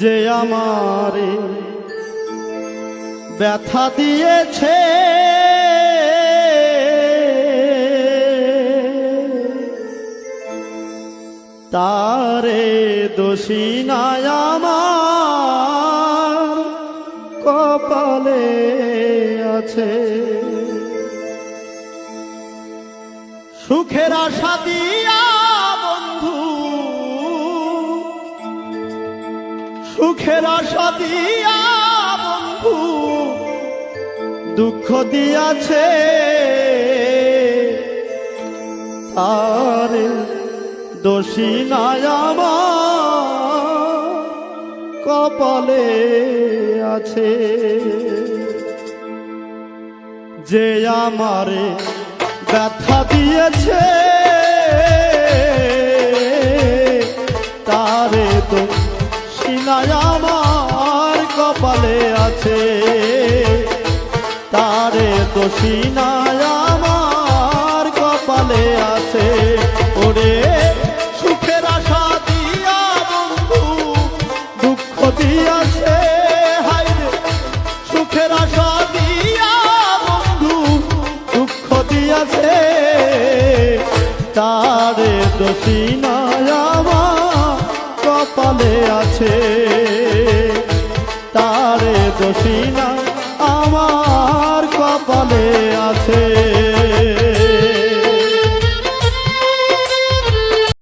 যে আমারে ব্যথা দিয়েছে। তারে দোষী আমার কপালে আছে। সুখের আশা দিয়া সুখের আশা দিয়া দুঃখ দিয়াছে। তার দোষী আমার কপালে আছে। যে আমারে ব্যথা দিয়েছে সিনায় আমার কপালে আছে। তারে তো সিনায় আমার কপালে আছে। ওরে সুখের আশা দিয়া বন্ধু, দুঃখ দিয়াছে হাইরে সুখের আশা দিয়া বন্ধু, দুঃখ দিয়াছে, তারে দোষী আমার কপালে আছে। তারে দোষী না আমার কপালে আছে।